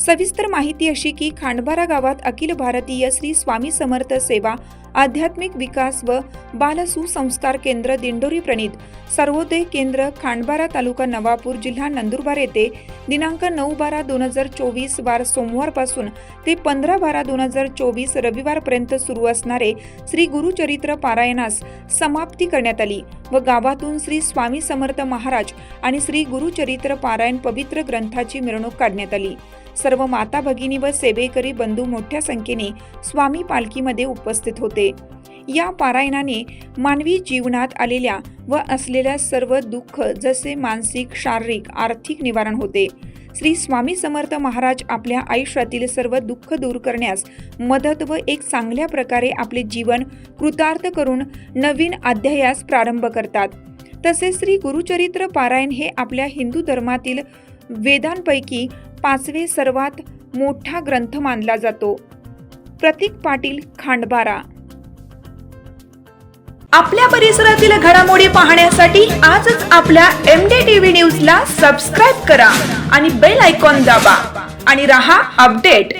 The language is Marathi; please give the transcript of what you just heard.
सविस्तर माहिती अशी की खांडबारा गावात अखिल भारतीय श्री स्वामी समर्थ सेवा आध्यात्मिक विकास व बाल सुसंस्कार केंद्र दिंडोरी प्रणित. सर्वोदय केंद्र खांडबारा तालुका नवापूर जिल्हा नंदुरबार येथे दिनांक नऊ बारा दोन हजार चोवीस वार सोमवारपासून ते पंधरा बारा दोन हजार चोवीस रविवारपर्यंत सुरू असणारे श्री गुरुचरित्र पारायणास समाप्ती करण्यात आली व गावातून श्री स्वामी समर्थ महाराज आणि श्री गुरुचरित्र पारायण पवित्र ग्रंथाची मिरवणूक काढण्यात आली. सर्व माता भगिनी व सेवेकरी बंधू मोठ्या संख्येने स्वामी पालखीमध्ये उपस्थित होते. या पारायणाने मानवी जीवनात आलेल्या व असलेल्या सर्व दुःख जसे मानसिक शारीरिक आर्थिक निवारण होते. श्री स्वामी समर्थ महाराज आपल्या आयुष्यातील सर्व दुःख दूर करण्यास मदत व एक चांगल्या प्रकारे आपले जीवन कृतार्थ करून नवीन अध्यायास प्रारंभ करतात. तसेच श्री गुरुचरित्र पारायण हे आपल्या हिंदू धर्मातील वेदांपैकी पाचवे सर्वात मोठा ग्रंथ मानला जातो. प्रतीक पाटील खांडबारा. आपल्या परिसरातील घडामोडी पाहण्यासाठी आजच आपल्या एम डी टीव्ही न्यूजला सबस्क्राईब करा आणि बेल आयकॉन दाबा आणि रहा अपडेट